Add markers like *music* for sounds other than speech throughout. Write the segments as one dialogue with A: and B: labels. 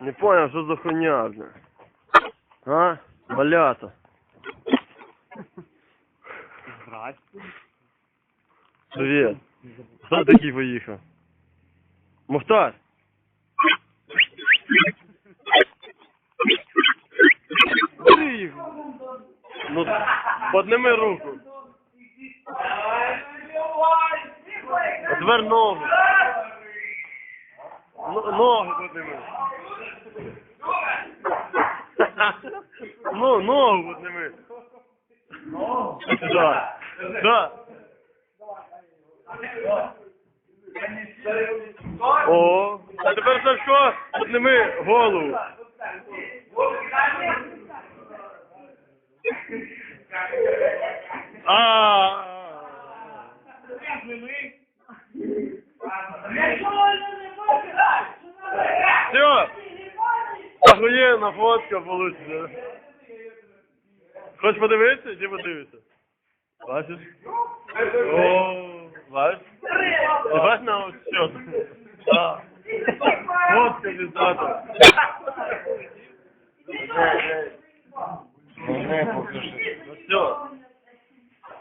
A: Не понял, що за хуйня, бля. А? Малята.
B: Здрасте.
A: Привіт. Хто такий поїхав? Мухтар. Бери їх. Ну, подними руку. Отвер ногу. Н- Ногу подними. Ну, ногу подними. Да. Да. О, а тепер Сашко, підними голову. А. Все. Охуєнна фотка получится. Хочеш подивитися? Іди подивися. Бачиш? О, бачиш? Бачиш на ось що? Так. Фотка візата.
B: Не покажи.
A: Ну все.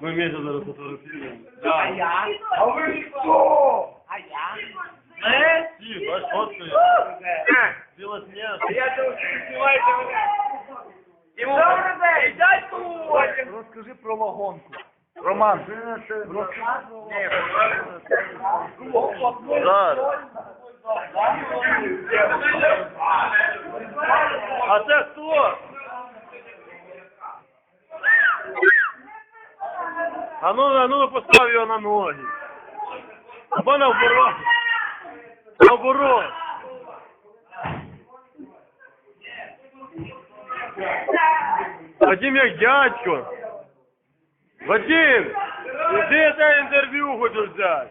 A: Ми вместе зараз фотографуємо.
B: А я? А ви хто? Роман.
A: А це хто? А ну, а ну постав його на ноги. Або наоборот. Наоборот. Вадим як дядько. Вадим, я тебе інтерв'ю хочу взяти.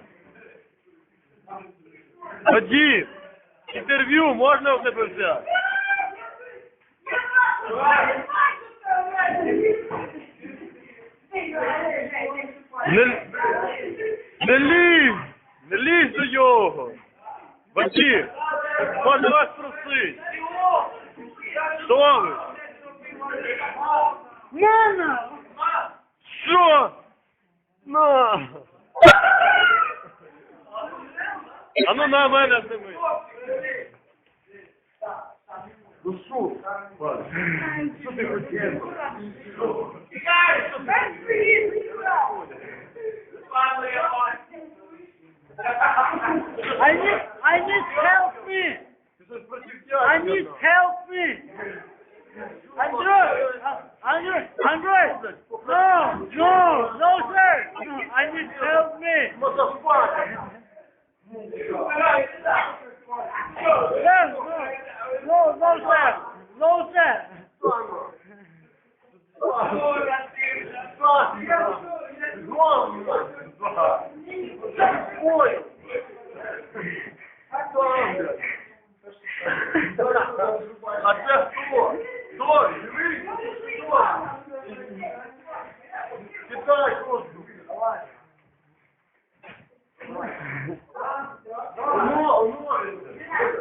A: Вадим, інтерв'ю можна в тебе взяти? Не, не лізь! Не лізь до його! Вадим, можна вас просити. Що ви?
B: Мама!
A: Що? На! А ну на мене зними. Ну що? Що ти хотів?
B: I need, I need help me!
A: Ти щось проти
B: I need help me! Andrew! Uh, Andrew! Andrew! No! No! No, sir! No, help me!
A: Motherfucker!
B: Sir, no! No, sir! No, sir!
A: А це хто? Хто? Живий? Хто? Воздух. Оно, оно.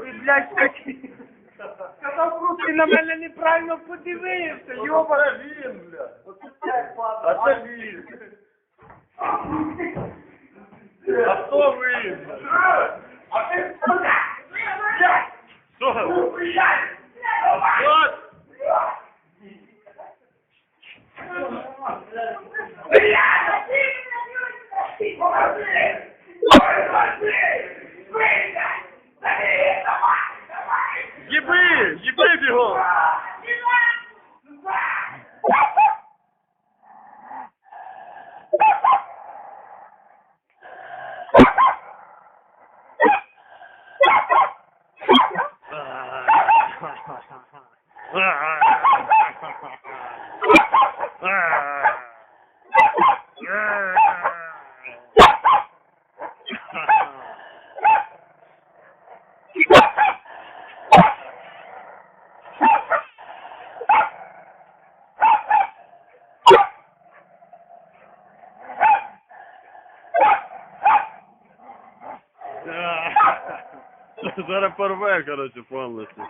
B: Ти, блядь. Сказав просто, на мене неправильно подивився, йоба.
A: Це він, бля. А це він. А хто ви?
B: А ти сука!
A: Що? От. chuông Yeah. Зараз порве, короче, повністю.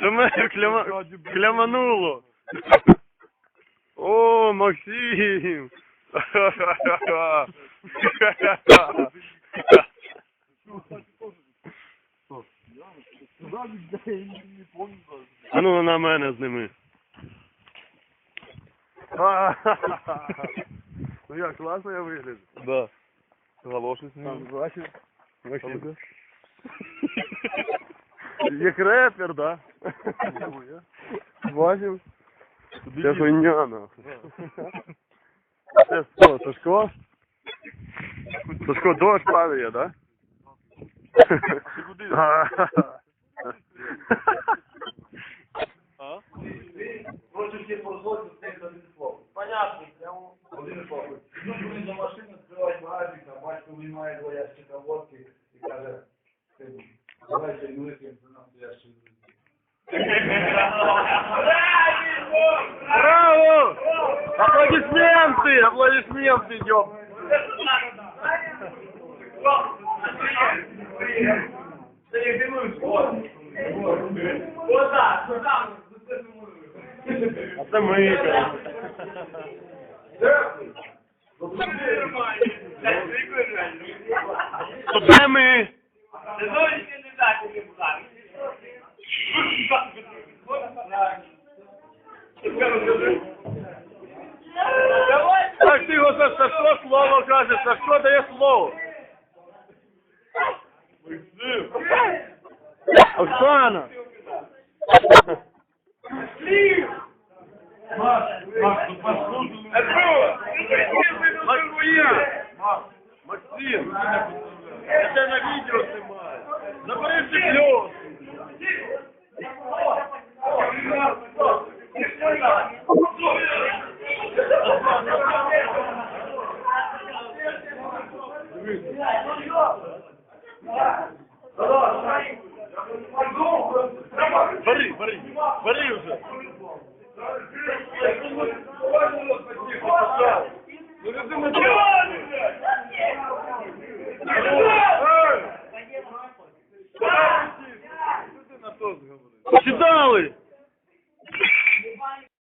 A: Це мене кляма... клямануло. О, Максим! А ну на мене зними. Ну як, класно я вигляд?
C: Да. Галоші
A: Там,
C: снігу.
A: Максим. *laughs* Як репер, да? Бачив? Це хуйня, нахуй. Це що, Сашко? Сашко, дощ падає, да?
C: Ти куди?
A: А.
C: А?
B: Против всех производств, всех один слов. Понятно, прямо один слов. Идут вони до машини, відкривають багажник, а батько виймає два ящика водки каже, «Сину, давайте вип'ємо за настоящий
A: Браво! Аплодисменты! Аплодисменты, ёп! А це ми, короче. То де ми? Так ти його за Сашко слово каже, Сашко дає слово. Оксана! Максим! Я тебе на відео знімаю. Забери всіх Бери, бери, бери вже.